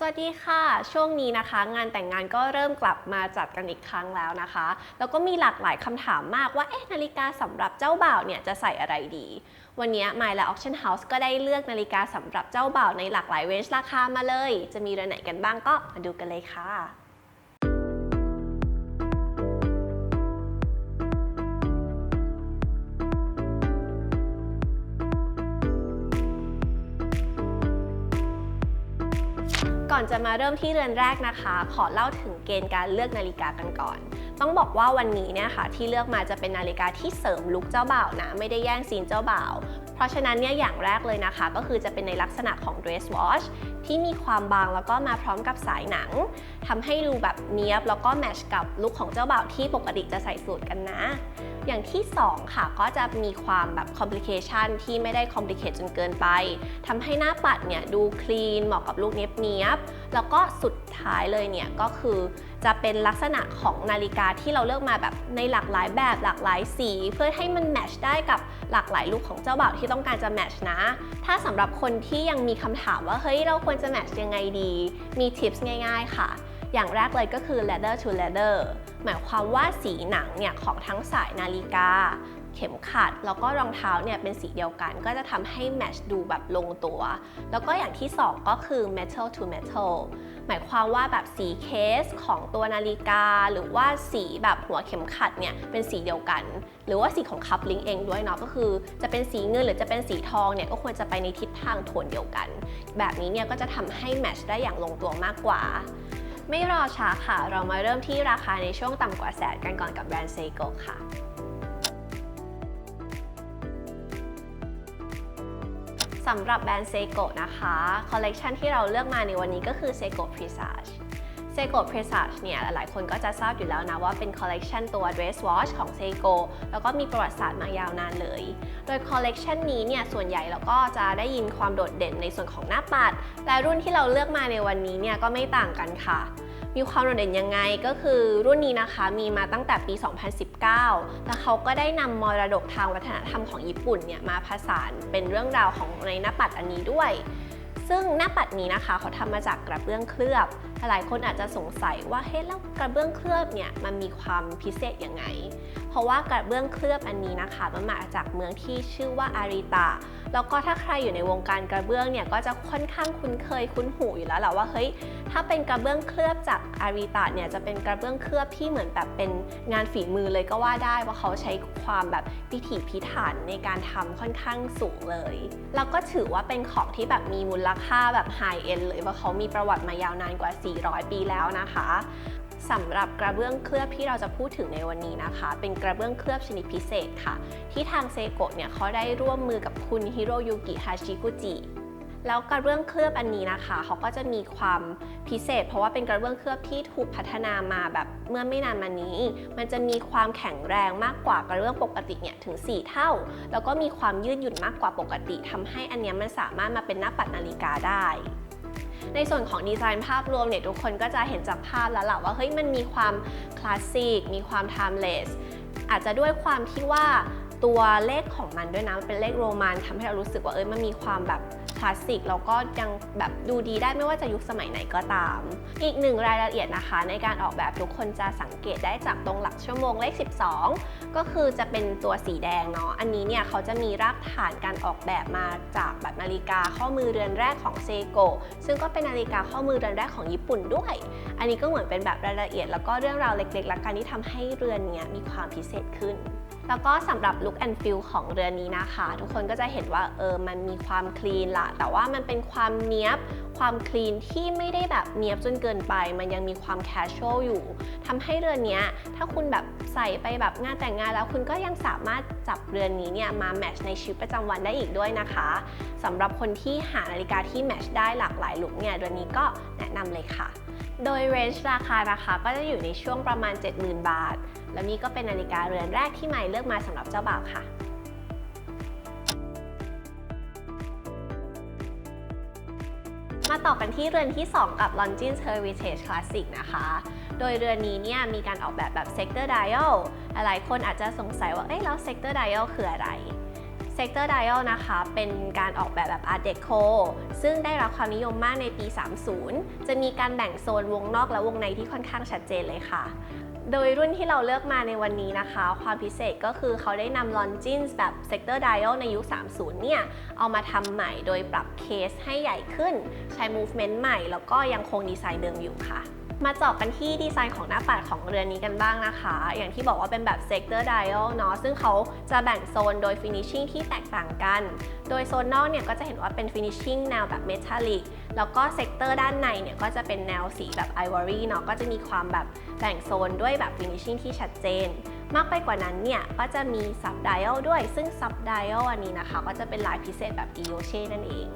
สวัสดีค่ะ ช่วงนี้นะคะ งานแต่งงานก็เริ่มกลับมาจัดกันอีกครั้งแล้วนะคะ แล้วก็มีหลากหลายคำถามมากว่าเอ๊ะนาฬิกาสำหรับเจ้าบ่าวเนี่ยจะใส่อะไรดี วันนี้ My และ Auction House ก็ได้เลือกนาฬิกาสำหรับเจ้าบ่าวในหลากหลายเรนจ์ราคามาเลย จะมีเรือนไหนกันบ้างก็มาดูกันเลยค่ะ อนจะมาเริ่มที่เรือนแรกนะคะ ขอเล่าถึงเกณฑ์การเลือกนาฬิกากันก่อน ต้องบอกว่าวันนี้เนี่ยค่ะที่เลือกมาจะเป็นนาฬิกาที่เสริมลุคเจ้าบ่าวนะ ไม่ได้แย่งซีนเจ้าบ่าว เพราะฉะนั้นเนี่ยอย่างแรกเลยนะคะ ก็คือจะเป็นในลักษณะของ dress watch ที่มีความบางแล้วก็มาพร้อมกับสายหนังทำให้ดูแบบเนี้ยบแล้วก็แมทช์กับลุคของเจ้าบ่าวที่ปกติจะใส่สูทกันนะ อย่างที่ 2 ค่ะก็จะมีความแบบ complication ที่ไม่ได้ complicate จนเกินไปทำให้หน้าปัดเนี่ยดูคลีนเหมาะกับลุคเนี้ยบๆแล้วก็สุดท้ายเลยเนี่ยก็คือจะเป็นลักษณะของนาฬิกาที่เราเลือกมาแบบในหลากหลายแบบหลากหลายสี เพื่อให้มันแมชได้กับหลากหลายลุคของเจ้าบ่าวที่ต้องการจะแมชนะ ถ้าสำหรับคนที่ยังมีคำถามว่าเฮ้ยเราควรจะแมชยังไงดี มีทิปส์ง่าย ๆ ค่ะ อย่างแรกเลยก็คือ leather to leather หมายความว่าสีหนังเนี่ยของทั้งสายนาฬิกา เข็มขัด แล้วก็รองเท้าเนี่ยเป็นสีเดียวกัน ก็จะทำให้แมทช์ดูแบบลงตัว แล้วก็อย่างที่ 2 ก็คือ metal to metal หมายความว่าแบบสีเคสของตัวนาฬิกา หรือว่าสีแบบหัวเข็มขัดเนี่ยเป็นสีเดียวกัน หรือว่าสีของคัพลิงเองด้วยเนาะก็คือ จะเป็นสีเงินหรือจะเป็นสีทองเนี่ยก็ควรจะไปในทิศทางโทนเดียวกัน แบบนี้เนี่ยก็จะทำให้แมทช์ได้อย่างลงตัวมากกว่า ไม่รอช้าค่ะ เรามาเริ่มที่ราคาในช่วงต่ำกว่าแสนกันก่อนกับแบรนด์เซโกค่ะ สำหรับแบรนด์เซโกนะคะ คอลเลกชันที่เราเลือกมาในวันนี้ก็คือเซโก Presage ซโก Presage เนี่ยหลายคนก็จะทราบอยู่แล้วนะว่าเป็นคอลเลกชันตัว Dress Watch ของเซโกแล้วก็มีประวัติศาสตร์มายาวนานเลย โดยคอลเลกชันนี้เนี่ยส่วนใหญ่เราก็จะได้ยินความโดดเด่นในส่วนของหน้าปัด และรุ่นที่เราเลือกมาในวันนี้เนี่ยก็ไม่ต่างกันค่ะมีความโดดเด่นยังไงก็คือรุ่นนี้นะคะมีมาตั้งแต่ปี 2019 แล้วเขาก็ได้นำมรดกทางวัฒนธรรมของญี่ปุ่นเนี่ยมาผสานเป็นเรื่องราวของในหน้าปัดอันนี้ด้วย ซึ่งหน้าปัดนี้นะคะเขาทำมาจากกระเบื้องเคลือบ หลายคนอาจจะสงสัยว่าเฮ้ยแล้วกระเบื้องเคลือบเนี่ยมันมีความพิเศษยังไงเพราะว่ากระเบื้องเคลือบอันนี้นะคะมันมาจากเมืองที่ชื่อว่าอาริตะแล้วก็ถ้าใครอยู่ในวงการกระเบื้องเนี่ยก็จะค่อนข้างคุ้นเคยคุ้นหูอยู่แล้วแหละว่าเฮ้ยถ้าเป็นกระเบื้องเคลือบจากอาริตะเนี่ยจะเป็นกระเบื้องเคลือบที่เหมือนแบบเป็นงานฝีมือเลยก็ว่าได้ว่าเขาใช้ความแบบพิถีพิถันในการทำค่อนข้างสูงเลย แล้วก็ถือว่าเป็นของที่แบบมีมูลค่าแบบไฮเอ็นเลยว่าเขามีประวัติมายาวนานกว่า 400 ปีแล้วนะคะ สำหรับกระเบื้องเคลือบที่เราจะพูดถึงในวันนี้นะคะ เป็นกระเบื้องเคลือบชนิดพิเศษค่ะ ที่ทางเซโกะเนี่ยเขาได้ร่วมมือกับคุณฮิโรยุกิฮาชิกุจิแล้วกระเบื้องเคลือบอันนี้นะคะเขาก็จะมีความพิเศษ เพราะว่าเป็นกระเบื้องเคลือบที่ถูกพัฒนามาแบบเมื่อไม่นานมานี้ มันจะมีความแข็งแรงมากกว่ากระเบื้องปกติเนี่ยถึง 4 เท่า แล้วก็มีความยืดหยุ่นมากกว่าปกติทำให้อันนี้มันสามารถมาเป็นหน้าปัดนาฬิกาได้ ในส่วนของดีไซน์ภาพรวมเนี่ยทุกคนก็จะเห็นจากภาพแล้วแหละว่าเฮ้ยมันมีความคลาสสิกมีความไทม์เลสอาจจะด้วยความที่ว่าตัวเลขของมันด้วยนะมันเป็นเลขโรมันทำให้เรารู้สึกว่าเอ้ยมันมีความแบบ คลาสสิกแล้วก็ยังแบบดูดีได้ไม่ว่าจะยุคสมัยไหนก็ตาม อีกหนึ่งรายละเอียดนะคะ ในการออกแบบทุกคนจะสังเกตได้จากตรงหลักชั่วโมงเลข 12 ก็คือจะเป็นตัวสีแดงเนาะอันนี้เนี่ยเขาจะมีรากฐานการออกแบบมาจากแบบนาฬิกาข้อมือเรือนแรกของเซโกซึ่งก็เป็นนาฬิกาข้อมือเรือนแรกของญี่ปุ่นด้วย อันนี้ก็เหมือนเป็นแบบรายละเอียด แล้วก็เรื่องราวเล็กๆและการที่ทำให้เรือนเนี้ยมีความพิเศษขึ้น แล้วก็สำหรับ look and feel ของเรือนนี้นะคะ ทุกคนก็จะเห็นว่าเออมันมีความคลีนละแต่ว่ามันเป็นความเนี้ยบ ความคลีนที่ไม่ได้แบบเนี้ยบจนเกินไป มันยังมีความ casual อยู่ทำให้เรือนนี้ถ้าคุณแบบใส่ไปแบบงานแต่งงานแล้วคุณก็ยังสามารถจับเรือนนี้เนี่ยมาแมทช์ในชีวิตประจำวันได้อีกด้วยนะคะสำหรับคนที่หานาฬิกาที่แมทช์ได้หลากหลายลุคเนี่ยเรือนนี้ก็แนะนำเลยค่ะ โดยเรนจ์ราคานะคะก็จะอยู่ในช่วงประมาณ 70,000 บาท และนี่ก็เป็นนาฬิกาเรือนแรกที่ใหม่เลือกมาสำหรับเจ้าบ่าวค่ะมาต่อกันที่เรือนที่ 2 กับ Longines Heritage Classic นะคะ โดยเรือนนี้เนี่ยมีการออกแบบแบบ sector dial หลายคนอาจจะสงสัยว่า เอ้ยแล้ว sector dial คืออะไร Sector Dial นะคะ เป็นการออกแบบแบบ Art Deco ซึ่งได้รับความนิยมมากในปี 30 จะมีการแบ่งโซนวงนอกและวงในที่ค่อนข้างชัดเจนเลยค่ะ โดยรุ่นที่เราเลือกมาในวันนี้นะคะ ความพิเศษก็คือเขาได้นำ Longines แบบ Sector Dial ในยุค 30 เนี่ย เอามาทำใหม่โดยปรับเคสให้ใหญ่ขึ้น ใช้ movement ใหม่ แล้วก็ยังคงดีไซน์เดิมอยู่ค่ะ มาเจาะกันที่ดีไซน์ของหน้าปัดของเรือนนี้กันบ้างนะคะ อย่างที่บอกว่าเป็นแบบ sector dial เนาะซึ่งเขาจะแบ่งโซนโดย finishing ที่แตกต่างกัน โดยโซนนอกเนี่ยก็จะเห็นว่าเป็น finishing แนวแบบ metallic แล้วก็ sector ด้านในเนี่ยก็จะเป็นแนวสีแบบ ivory เนาะก็จะมีความแบบแบ่งโซนด้วยแบบ finishing ที่ชัดเจนมากไปกว่านั้นเนี่ย ก็จะมี sub dial ด้วยซึ่ง sub dial อันนี้นะคะ ก็จะเป็นลายพิเศษแบบ guilloche นั่นเอง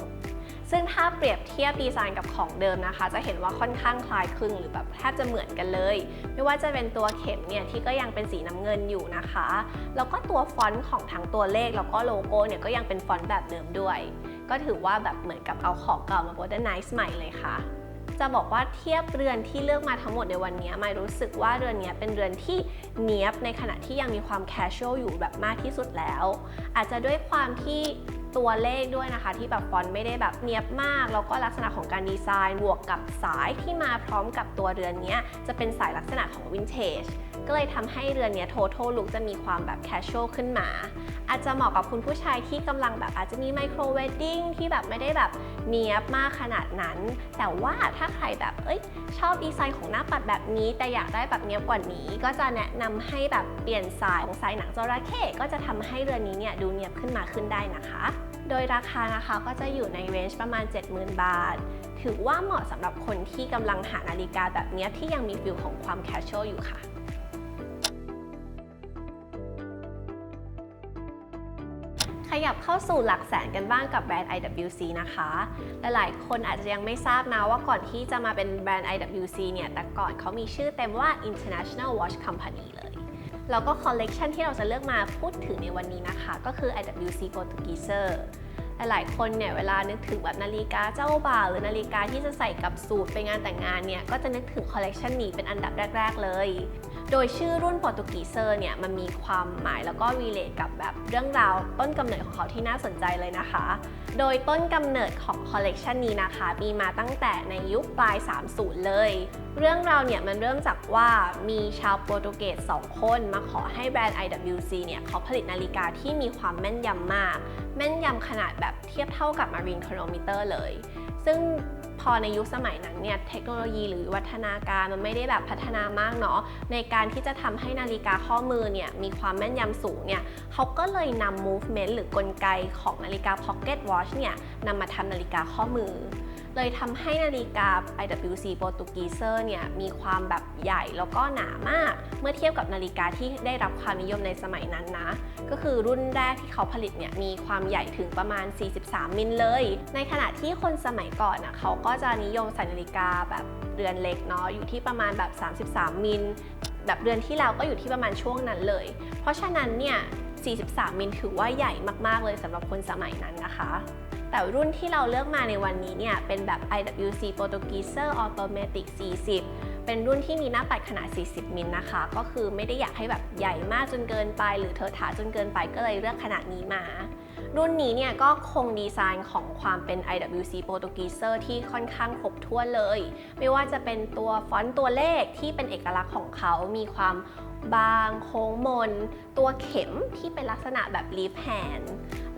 ซึ่งถ้าเปรียบเทียบดีไซน์กับของเดิมนะคะ จะเห็นว่าค่อนข้างคล้ายคลึงหรือแบบแทบจะเหมือนกันเลย ไม่ว่าจะเป็นตัวเข็มเนี่ยที่ก็ยังเป็นสีน้ำเงินอยู่นะคะ แล้วก็ตัวฟอนต์ของทั้งตัวเลขแล้วก็โลโก้เนี่ยก็ยังเป็นฟอนต์แบบเดิมด้วย ก็ถือว่าแบบเหมือนกับเอาของเก่ามาโมเดิร์นไนซ์ใหม่เลยค่ะจะบอกว่าเทียบเรือนที่เลือกมาทั้งหมดในวันนี้ไม่รู้สึกว่าเรือนนี้เป็นเรือนที่เนี้ยบในขณะที่ยังมีความแคชช a l อยู่แบบมากที่สุดแล้ว อาจจะด้วยความที่ ตัวเลขด้วยนะคะ ที่แบบฟอนต์ไม่ได้แบบเนียบมาก แล้วก็ลักษณะของการดีไซน์บวกกับสายที่มาพร้อมกับตัวเรือนนี้จะเป็นสายลักษณะของวินเทจก็เลยทำให้เรือนนี้ total look จะมีความแบบแคชช a l ขึ้นมา อาจจะเหมาะกับคุณผู้ชายที่กำลังแบบอาจจะมีไมโครเวดดิ้งที่แบบไม่ได้แบบเนียบมากขนาดนั้น แต่ว่าถ้าใครแบบเอ้ยชอบดีไซน์ของหน้าปัดแบบนี้ แต่อยากได้แบบเนียบกว่านี้ ก็จะแนะนำให้แบบเปลี่ยนสายของสายหนังจระเข้ก็จะทำให้เรือนนี้เนี่ยดูเนียบขึ้นมาขึ้นได้นะคะ โดยราคานะคะก็จะอยู่ในเรนจ์ประมาณ 70,000 บาท ถือว่าเหมาะสำหรับคนที่กำลังหานาฬิกาแบบเนี้ยที่ยังมีฟิลของความแคชช a l อยู่ค่ะขยับเข้าสู่หลักแสนกันบ้างกับแบรนด์ IWC นะคะ หลายๆ คนอาจจะยังไม่ทราบนะว่าก่อนที่จะมาเป็นแบรนด์ IWC เนี่ย แต่ก่อนเขามีชื่อเต็มว่า International Watch Company เลย แล้วก็คอลเลกชันที่เราจะเลือกมาพูดถึงในวันนี้นะคะ ก็คือ IWC Portugueser หลายๆ คนเนี่ยเวลานึกถึงแบบนาฬิกาเจ้าบ่าวหรือนาฬิกาที่จะใส่กับสูทไปงานแต่งงานเนี่ยก็จะนึกถึงคอลเลกชันนี้เป็นอันดับแรก ๆ เลย โดยชื่อรุ่นโปรตุกีเซอร์เนี่ยมันมีความหมายแล้วก็รีเลทกับแบบเรื่องราวต้นกำเนิดของเขาที่น่าสนใจเลยนะคะ โดยต้นกำเนิดของคอลเลกชันนี้นะคะ มีมาตั้งแต่ในยุคปลาย 30 เลย เรื่องราวเนี่ยมันเริ่มจากว่ามีชาวโปรตุเกส 2 คนมาขอให้แบรนด์ IWC เนี่ยเขาผลิตนาฬิกาที่มีความแม่นยำมาก แม่นยำขนาดแบบเทียบเท่ากับ Marine Chronometer เลย ซึ่ง พอในยุคสมัยนั้นเนี่ยเทคโนโลยีหรือวัฒนาการมันไม่ได้แบบพัฒนามากเนาะในการที่จะทำให้นาฬิกาข้อมือเนี่ยมีความแม่นยำสูงเนี่ยเขาก็เลยนำ movement หรือกลไกของนาฬิกา pocket watch เนี่ยนำมาทำนาฬิกาข้อมือ เลยทำให้นาฬิกา IWC Portugueser เนี่ยมีความแบบใหญ่แล้วก็หนามาก เมื่อเทียบกับนาฬิกาที่ได้รับความนิยมในสมัยนั้นนะ ก็คือรุ่นแรกที่เขาผลิตเนี่ยมีความใหญ่ถึงประมาณ 43 มิลเลย ในขณะที่คนสมัยก่อนอะเขาก็จะนิยมใส่นาฬิกาแบบเรือนเล็กเนาะอยู่ที่ประมาณแบบ 33 มิลแบบเดือนที่แล้วก็อยู่ที่ประมาณช่วงนั้นเลย เพราะฉะนั้นเนี่ย 43 มิลถือว่าใหญ่มาก ๆ เลยสำหรับคนสมัยนั้นนะคะ แต่รุ่นที่เราเลือกมาในวันนี้เนี่ยเป็นแบบ IWC Portugueser Automatic 40 เป็นรุ่นที่มีหน้าปัดขนาด 40 มิลนะคะ ก็คือไม่ได้อยากให้แบบใหญ่มากจนเกินไป หรือเทอะทะจนเกินไปก็เลยเลือกขนาดนี้มา รุ่นนี้เนี่ยก็คงดีไซน์ของความเป็น IWC Portugueser ที่ค่อนข้างครบถ้วนเลย ไม่ว่าจะเป็นตัวฟอนต์ตัวเลขที่เป็นเอกลักษณ์ของเขา มีความ บางโค้งมน ตัวเข็มที่เป็นลักษณะแบบ leaf hand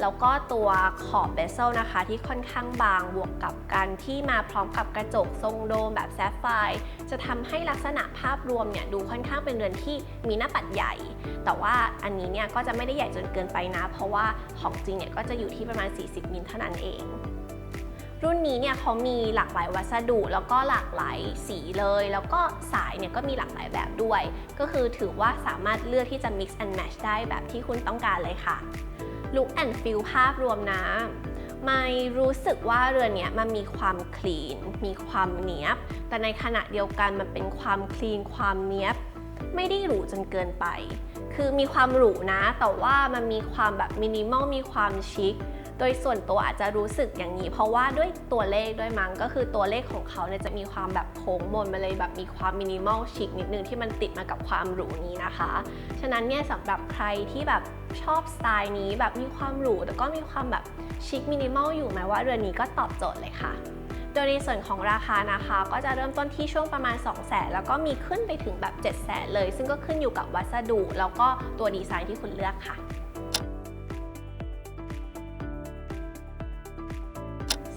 แล้วก็ตัวขอบเบสเซลนะคะที่ค่อนข้างบางบวกกับการที่มาพร้อมกับกระจกทรงโดมแบบแซฟไฟจะทำให้ลักษณะภาพรวมเนี่ยดูค่อนข้างเป็นเรือนที่มีหน้าปัดใหญ่ แต่ว่าอันนี้เนี่ยก็จะไม่ได้ใหญ่จนเกินไปนะ เพราะว่าของจริงเนี่ยก็จะอยู่ที่ประมาณ 40มิลเท่านั้นเอง รุ่นนี้เนี่ยเขามีหลากหลายวัสดุ แล้วก็หลากหลายสีเลย แล้วก็สายเนี่ยก็มีหลากหลายแบบด้วย ก็คือถือว่าสามารถเลือกที่จะ mix and match ได้แบบที่คุณต้องการเลยค่ะลุคแอนด์ฟิลภาพรวมนะไม่รู้สึกว่าเรือนเนี้ยมันมีความคลีน มีความเนียบ แต่ในขณะเดียวกันมันเป็นความคลีน ความเนียบ ไม่ได้หรูจนเกินไป คือมีความหรูนะ แต่ว่ามันมีความแบบมินิมอล มีความชิค โดยส่วนตัวอาจจะรู้สึกอย่างนี้ เพราะว่าด้วยตัวเลขด้วยมั้งก็คือตัวเลขของเขาเนี่ยจะมีความแบบโค้งมนมาเลยแบบมีความมินิมอลชิคนิดนึงที่มันติดมากับความหรูนี้นะคะ ฉะนั้นเนี่ยสำหรับใครที่แบบชอบสไตล์นี้แบบมีความหรูแต่ก็มีความแบบชิคมินิมอลอยู่แม้ว่าเรือนนี้ก็ตอบโจทย์เลยค่ะโดยในส่วนของราคานะคะ ก็จะเริ่มต้นที่ช่วงประมาณ 2 0 0แสนแล้วก็มีขึ้นไปถึงแบบ 7 0 0แสนเลย ซึ่งก็ขึ้นอยู่กับวัสดุ แล้วก็ตัวดีไซน์ที่คุณเลือกค่ะ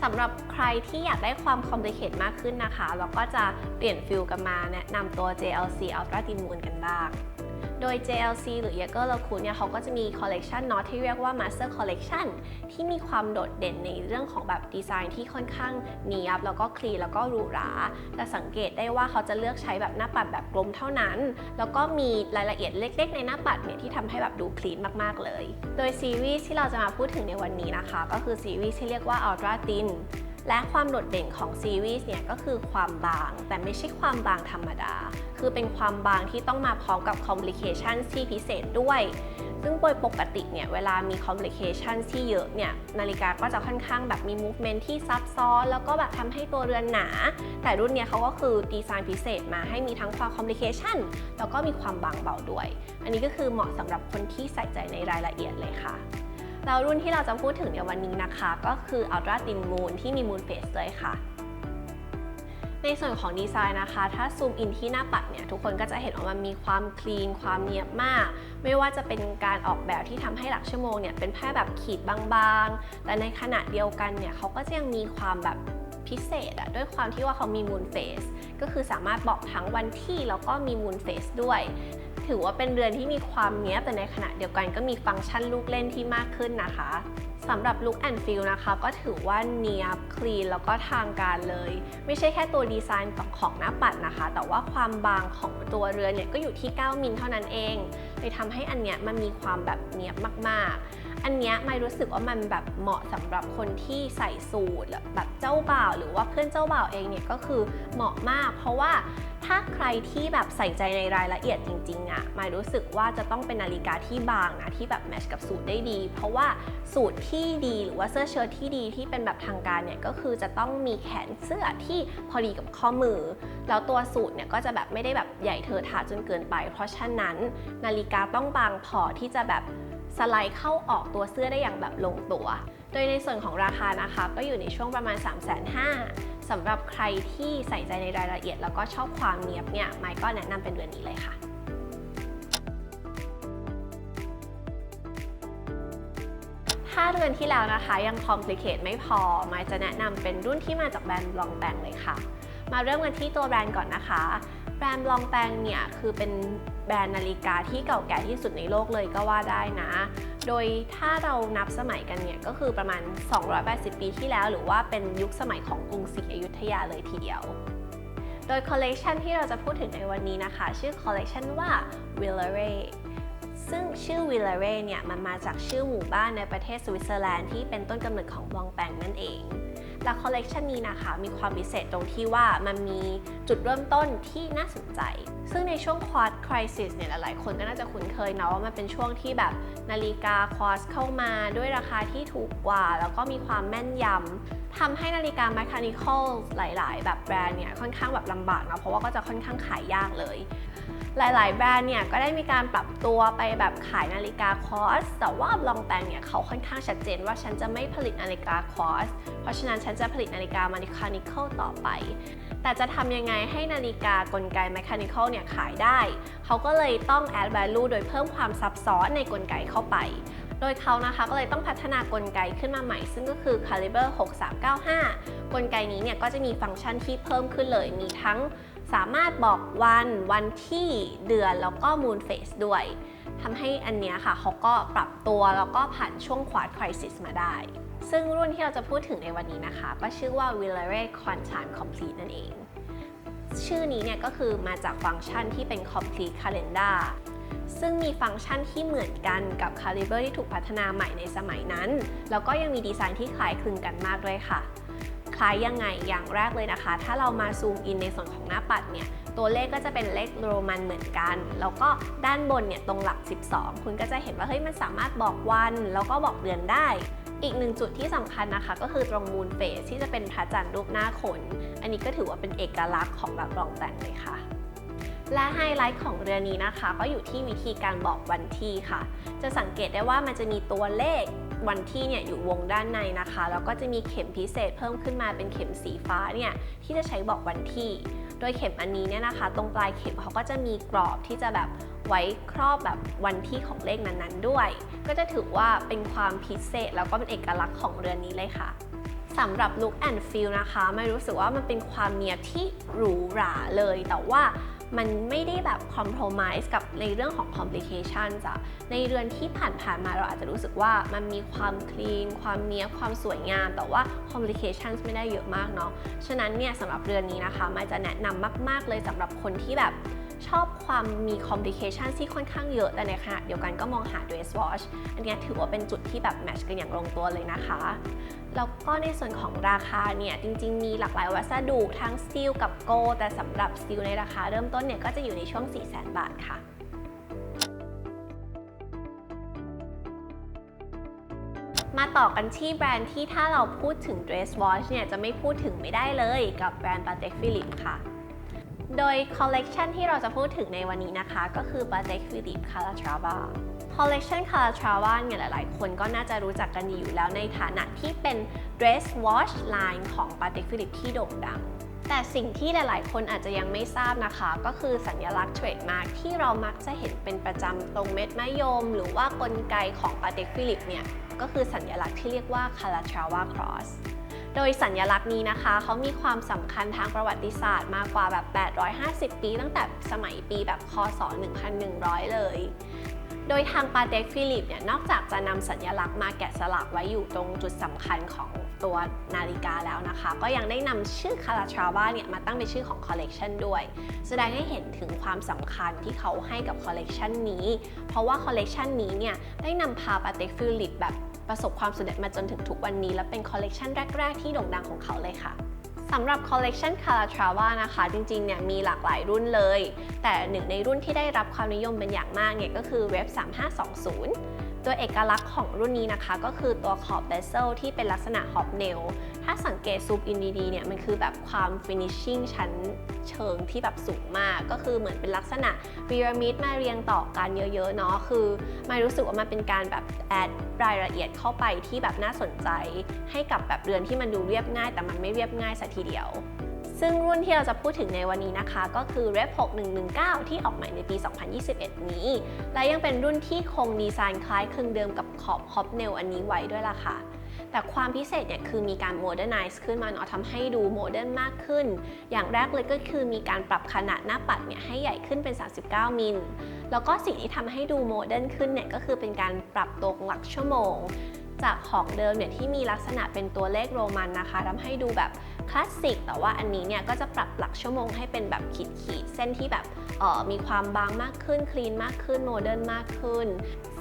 ำหรับใครที่อยากได้ความคอมพลีเคทมากขึ้นนะคะ เราก็จะเปลี่ยนฟิลกันมาแนะนำตัว JLC Ultra d i m o o n กันบ้าง โดย JLC หรือ Jaeger l e c o u เนี่ยเขาก็จะมีคอลเลกชันเนาะที่เรียกว่า Master Collection ที่มีความโดดเด่นในเรื่องของแบบดีไซน์ที่ค่อนข้างเนียบ แล้วก็คลีแล้วก็หรูหราแต่สังเกตได้ว่าเขาจะเลือกใช้แบบหน้าปัดแบบกลมเท่านั้น แล้วก็มีรายละเอียดเล็ก ๆ ในหน้าปัดเนี่ยที่ทำให้แบบดูคลีนมากๆเลย โดยซีรีส์ที่เราจะมาพูดถึงในวันนี้นะคะ ก็คือซีรีส์ที่เรียกว่า Ultra Thin และความโดดเด่นของซีรีส์เนี่ยก็คือความบาง แต่ไม่ใช่ความบางธรรมดา คือเป็นความบางที่ต้องมาพร้อมกับคอมพลิเคชันที่พิเศษด้วย ซึ่งโดยปกติเนี่ยเวลามีคอมพลิเคชันที่เยอะเนี่ยนาฬิกาก็จะค่อนข้างแบบมีมูฟเมนต์ที่ซับซ้อน แล้วก็แบบทำให้ตัวเรือนหนา แต่รุ่นเนี้ยเขาก็คือดีไซน์พิเศษมาให้มีทั้งความคอมพลิเคชันแล้วก็มีความบางเบาด้วย อันนี้ก็คือเหมาะสำหรับคนที่ใส่ใจในรายละเอียดเลยค่ะแล้วรุ่นที่เราจะพูดถึงในวันนี้นะคะ ก็คือ Ultra Thin Moon ที่มี Moon Face เลยค่ะ ในส่วนของดีไซน์นะคะ ถ้าซูมอินที่หน้าปัดเนี่ยทุกคนก็จะเห็นว่ามันมีความคลีน ความเนียบมาก ไม่ว่าจะเป็นการออกแบบที่ทำให้หลักชั่วโมงเนี่ยเป็นแค่แบบขีดบางๆ แต่ในขณะเดียวกันเนี่ยเขาก็จะยังมีความแบบพิเศษอะด้วยความที่ว่าเขามี Moon Face ก็คือสามารถบอกทั้งวันที่แล้วก็มี Moon Face ด้วย ถือว่าเป็นเรือนที่มีความเนี้ยบแต่ในขณะเดียวกันก็มีฟังก์ชันลูกเล่นที่มากขึ้นนะคะ สำหรับ Look and Feel นะคะ ก็ถือว่าเนียบคลีนแล้วก็ทางการเลย ไม่ใช่แค่ตัวดีไซน์ของหน้าปัดนะคะ แต่ว่าความบางของตัวเรือนเนี่ยก็อยู่ที่ 9 มิลเท่านั้นเองเลยทำให้อันเนี้ยมันมีความแบบเนียบมากๆ อันเนี้ยไม่รู้สึกว่ามันแบบเหมาะสำหรับคนที่ใส่สูทแบบเจ้าบ่าว หรือว่าเพื่อนเจ้าบ่าวเองเนี่ยก็คือเหมาะมาก เพราะว่า ถ้าใครที่แบบใส่ใจในรายละเอียดจริงๆอะหมายรู้สึกว่าจะต้องเป็นนาฬิกาที่บางนะที่แบบแมชกับสูทได้ดี เพราะว่าสูทที่ดีหรือว่าเสื้อเชิ้ตที่ดีที่เป็นแบบทางการเนี่ยก็คือจะต้องมีแขนเสื้อที่พอดีกับข้อมือ แล้วตัวสูทเนี่ยก็จะแบบไม่ได้แบบใหญ่เทอทะจนเกินไป เพราะฉะนั้นนาฬิกาต้องบางพอที่จะแบบสไลด์เข้าออกตัวเสื้อได้อย่างแบบลงตัว โดยในส่วนของราคานะคะ ก็อยู่ในช่วงประมาณ 3 5 0 0 0 สำหรับใครที่ใส่ใจในรายละเอียด แล้วก็ชอบความเนียบเนี่ยไมค์ก็แนะนำเป็นเรือนนี้เลยค่ะถ้าเรือนที่แล้วนะคะยังคอมพลีเคทไม่พอไมค์จะแนะนำเป็นรุ่นที่มาจากแบรนด์ลองแปงเลยค่ะ มาเริ่มกันที่ตัวแบรนด์ก่อนนะคะ แบรนด์ลองแปงเนี่ยคือเป็นแบรนด์นาฬิกาที่เก่าแก่ที่สุดในโลกเลยก็ว่าได้นะ โดยถ้าเรานับสมัยกันเนี่ยก็คือประมาณ 280 ปีที่แล้ว หรือว่าเป็นยุคสมัยของกรุงศรีอยุธยาเลยทีเดียว โดยคอลเลกชันที่เราจะพูดถึงในวันนี้นะคะ ชื่อคอลเลกชันว่า v i l l a r e ซึ่งชื่อ v i l l a r e เนี่ยมันมาจากชื่อหมู่บ้านในประเทศสวิตเซอร์แลนด์ที่เป็นต้นกำเนิดของบองแปงนั่นเองและคอลเลกชันนี้นะคะมีความพิเศษตรงที่ว่ามันมีจุดเริ่มต้นที่น่าสนใจ ซึ่งในช่วงควอตคริสิสเนี่ยหลายๆ คนก็น่าจะคุ้นเคยเนาะว่ามันเป็นช่วงที่แบบนาฬิกาควอตเข้ามาด้วยราคาที่ถูกกว่า แล้วก็มีความแม่นยำทำให้นาฬิกา mechanical หลาย ๆ แบบแบรนด์เนี่ยค่อนข้างแบบลำบากนะเพราะว่าก็จะค่อนข้างขายยากเลยหลาย ๆ แบรนด์เนี่ยก็ได้มีการปรับตัวไปแบบขายนาฬิกาคอส แต่ว่าลองแปงเนี่ยเขาค่อนข้างชัดเจนว่าฉันจะไม่ผลิตนาฬิกาคอส เพราะฉะนั้นฉันจะผลิตนาฬิกา mechanical ต่อไป แต่จะทำยังไงให้นาฬิกากลไก mechanical เนี่ยขายได้ เขาก็เลยต้อง add value โดยเพิ่มความซับซ้อนในกลไกเข้าไป โดยเขานะคะก็เลยต้องพัฒนากลไกขึ้นมาใหม่ ซึ่งก็คือ Caliber 6395 กลไกนี้เนี่ยก็จะมีฟังก์ชันที่เพิ่มขึ้นเลย มีทั้งสามารถบอกวันวันที่เดือนแล้วก็ Moon Phase ด้วยทำให้อันเนี้ยค่ะเขาก็ปรับตัวแล้วก็ผ่านช่วง Quad Crisis มาได้ ซึ่งรุ่นที่เราจะพูดถึงในวันนี้นะคะ ก็ชื่อว่า v i l l a r e Quantum Complete นั่นเอง ชื่อนี้เนี่ยก็คือมาจากฟังก์ชันที่เป็น Complete Calendar ซึ่งมีฟังก์ชันที่เหมือนกันกับ Caliber ที่ถูกพัฒนาใหม่ในสมัยนั้น แล้วก็ยังมีดีไซน์ที่คล้ายคลึงกันมากด้วยค่ะ คล้ายยังไงอย่างแรกเลยนะคะ ถ้าเรามาซูมอินในส่วนของหน้าปัดเนี่ยตัวเลขก็จะเป็นเลขโรมันเหมือนกัน แล้วก็ด้านบนเนี่ยตรงหลัก 12 คุณก็จะเห็นว่าเฮ้ยมันสามารถบอกวัน แล้วก็บอกเดือนได้ อีกหนึ่งจุดที่สำคัญนะคะ ก็คือตรงมูนเฟสที่จะเป็นพระจันทร์รูปหน้าคนอันนี้ก็ถือว่าเป็นเอกลักษณ์ของแบบรองแต่งเลยค่ะและไฮไลท์ของเรือนี้นะคะ ก็อยู่ที่วิธีการบอกวันที่ค่ะ จะสังเกตได้ว่ามันจะมีตัวเลขวันที่เนี่ยอยู่วงด้านในนะคะ แล้วก็จะมีเข็มพิเศษเพิ่มขึ้นมาเป็นเข็มสีฟ้าเนี่ยที่จะใช้บอกวันที่ โดยเข็มอันนี้เนี่ยนะคะ ตรงปลายเข็มเขาก็จะมีกรอบที่จะแบบไว้ครอบแบบวันที่ของเลขนั้นๆด้วย ก็จะถือว่าเป็นความพิเศษแล้วก็เป็นเอกลักษณ์ของเรือนนี้เลยค่ะสำหรับ look and feel นะคะ ไม่รู้สึกว่ามันเป็นความเนียบที่หรูหราเลย แต่ว่า มันไม่ได้แบบคอมโพมไส์กับในเรื่องของ complication จ้ะในเรือนที่ผ่านๆมาเราอาจจะรู้สึกว่ามันมีความคลีน ความเนียความสวยงาม แต่ว่าคอม PLICATION ไม่ได้เยอะมากเนาะฉะนั้นเนี่ยสำหรับเรือนนี้นะคะมันจะแนะนำมาก ๆเลยสำหรับคนที่แบบ ความมี complication ที่ค่อนข้างเยอะแต่ในขณะเดียวกันก็มองหา dress watch อันนี้ถือว่าเป็นจุดที่แบบ match กันอย่างลงตัวเลยนะคะ แล้วก็ในส่วนของราคาเนี่ย จริงๆ มีหลากหลายวัสดุทั้งสตีลกับโกแต่สำหรับสตีลในราคาเริ่มต้นเนี่ยก็จะอยู่ในช่วง 400,000 บาทค่ะมาต่อกันที่แบรนด์ที่ถ้าเราพูดถึง dress watch เนี่ยจะไม่พูดถึงไม่ได้เลยกับแบรนด์ Patek Philippe ค่ะ โดยคอลเลกชันที่เราจะพูดถึงในวันนี้นะคะ ก็คือ Patek Philippe Calatrava คอลเลกชัน Calatrava เนี่ยหลายๆ คนก็น่าจะรู้จักกันดีอยู่แล้วในฐานะที่เป็น dress watch line ของ Patek Philippe ที่โด่งดัง แต่สิ่งที่หลาย ๆ คนอาจจะยังไม่ทราบนะคะ ก็คือสัญลักษณ์เทรดมาร์กที่เรามักจะเห็นเป็นประจำตรงเม็ดมะยม หรือว่ากลไกของ Patek Philippe เนี่ยก็คือสัญลักษณ์ที่เรียกว่า Calatrava Cross โดยสัญลักษณ์นี้นะคะเขามีความสำคัญทางประวัติศาสตร์มากกว่าแบบ 850 ปี ตั้งแต่สมัยปีแบบคศ 1100 เลย โดยทางปาเต็กฟิลิปเนี่ยนอกจากจะนำสัญลักษณ์มาแกะสลักไว้อยู่ตรงจุดสำคัญของตัวนาฬิกาแล้วนะคะ ก็ยังได้นำชื่อคาราทราว่าเนี่ยมาตั้งเป็นชื่อของคอลเลกชันด้วย แสดงให้เห็นถึงความสำคัญที่เขาให้กับคอลเลกชันนี้ เพราะว่าคอลเลกชันนี้เนี่ยได้นำพาปาเต็กฟิลิปแบบ ประสบความสำเร็จมาจนถึงทุกวันนี้ และเป็นคอลเลกชันแรก ๆ ที่โด่งดังของเขาเลยค่ะสำหรับคอลเลกชัน Calatrava นะคะ จริงๆเนี่ยมีหลากหลายรุ่นเลย แต่หนึ่งในรุ่นที่ได้รับความนิยมเป็นอย่างมากเนี่ยก็คือเว็บ 3520 ตัวเอกลักษณ์ของรุ่นนี้นะคะ ก็คือตัวขอบเบเซลที่เป็นลักษณะฮอบเนล ถ้าสังเกตซูมอินดีๆเนี่ยมันคือแบบความฟินิชชิ่งชั้นเชิงที่แบบสูงมาก ก็คือเหมือนเป็นลักษณะพีระมิดมาเรียงต่อกันเยอะๆเนาะคือไม่รู้สึกว่ามันเป็นการแบบแอดรายละเอียดเข้าไปที่แบบน่าสนใจ ให้กับแบบเรือนที่มันดูเรียบง่าย แต่มันไม่เรียบง่ายสัทีเดียวซึ่งรุ่นที่เราจะพูดถึงในวันนี้นะคะ ก็คือ Rep 6119 ที่ออกใหม่ในปี 2021 นี้ และยังเป็นรุ่นที่คงดีไซน์คล้ายคลึงเดิมกับขอบฮอปเนลอันนี้ไว้ด้วยล่ะค่ะ แต่ความพิเศษเนี่ยคือมีการโมเดิร์นไนซ์ขึ้นมาเนาะทำให้ดูโมเดิร์นมากขึ้น อย่างแรกเลยก็คือมีการปรับขนาดหน้าปัดเนี่ยให้ใหญ่ขึ้นเป็น 39 มิล แล้วก็สิ่งที่ทำให้ดูโมเดิร์นขึ้นเนี่ยก็คือเป็นการปรับตัวหลักชั่วโมง จากของเดิมเนี่ยที่มีลักษณะเป็นตัวเลขโรมันนะคะทำให้ดูแบบคลาสสิกแต่ว่าอันนี้เนี่ยก็จะปรับหลักชั่วโมงให้เป็นแบบขีดขีดเส้นที่แบบออมีความบางมากขึ้นคลีนมากขึ้นโมเดิร์นมากขึ้น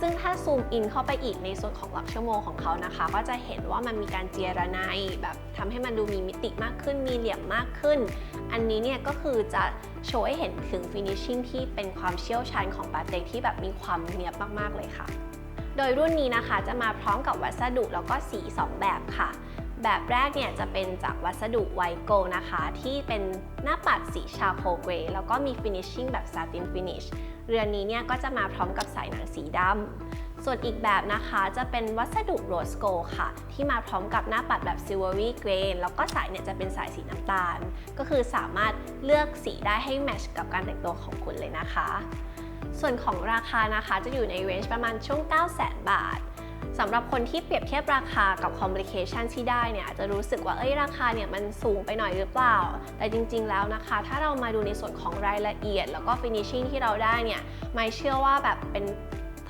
ซึ่งถ้าซูมอินเข้าไปอีกในส่วนของหลักชั่วโมงของเขานะคะ ก็จะเห็นว่ามันมีการเจียระไนแบบทำให้มันดูมีมิติมากขึ้น มีเหลี่ยมมากขึ้น อันนี้เนี่ยก็คือจะโชว์ให้เห็นถึงฟินิชชิ่งที่เป็นความเชี่ยวชาญของปาเต็กที่แบบมีความเนียบมากๆเลยค่ะ โดยรุ่นนี้นะคะจะมาพร้อมกับวัสดุแล้วก็สี 2 แบบค่ะ แบบแรกเนี่ยจะเป็นจากวัสดุไวโกนะคะ ที่เป็นหน้าปัดสีชาโคเกรย์แล้วก็มีฟินิชชิ่งแบบซาตินฟินิชเรือนนี้เนี่ยก็จะมาพร้อมกับสายหนังสีดำส่วนอีกแบบนะคะจะเป็นวัสดุโรสโกค่ะ ที่มาพร้อมกับหน้าปัดแบบซิลเวอรี่เกรนแล้วก็สายเนี่ยจะเป็นสายสีน้ำตาล ก็คือสามารถเลือกสีได้ให้แมทช์กับการแต่งตัวของคุณเลยนะคะ ส่วนของราคานะคะจะอยู่ในเรนจ์ประมาณช่วง 9 0 0 0 0 0 บาท สำหรับคนที่เปรียบเทียบราคากับคอมพลิเคชันที่ได้เนี่ยอาจจะรู้สึกว่าเอ้ยราคาเนี่ยมันสูงไปหน่อยหรือเปล่า แต่จริง ๆ แล้วนะคะ ถ้าเรามาดูในส่วนของรายละเอียด แล้วก็ฟินิชชิ่งที่เราได้เนี่ยไม่เชื่อว่าแบบเป็น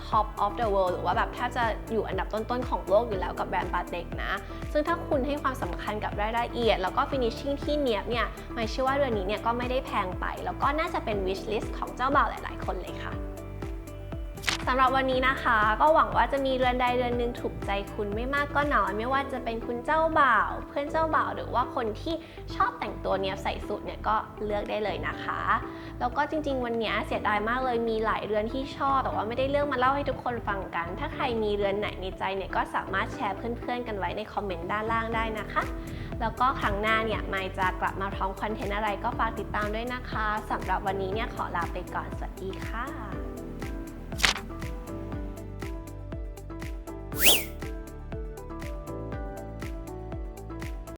top of the world หรือว่าแบบแทบจะอยู่อันดับต้นๆ ของโลกอยู่แล้วกับแบรนด์ปาเต็กนะ ซึ่งถ้าคุณให้ความสำคัญกับรายละเอียด แล้วก็ฟินิชชิ่งที่เนียบเนี่ยไม่เชื่อว่าเรือนนี้เนี่ยก็ไม่ได้แพงไป แล้วก็น่าจะเป็น wish list ของเจ้าบ่าวหลายๆ คนเลยค่ะ สำหรับวันนี้นะคะ ก็หวังว่าจะมีเรือนใดเรือนหนึ่งถูกใจคุณไม่มากก็น้อยไม่ว่าจะเป็นคุณเจ้าบ่าว เพื่อนเจ้าบ่าวหรือว่าคนที่ชอบแต่งตัวเนี้ยใส่สูทเนี่ยก็เลือกได้เลยนะคะ แล้วก็จริง ๆ วันเนี้ยเสียดายมากเลยมีหลายเรือนที่ชอบ แต่ว่าไม่ได้เลือกมาเล่าให้ทุกคนฟังกัน ถ้าใครมีเรือนไหนในใจเนี่ยก็สามารถแชร์เพื่อนๆ กันไว้ในคอมเมนต์ด้านล่างได้นะคะแล้วก็ครั้งหน้าเนี่ยไม่จะกลับมาพร้อมคอนเทนต์อะไรก็ฝากติดตามด้วยนะคะสำหรับวันนี้เนี่ยขอลาไปก่อนสวัสดีค่ะ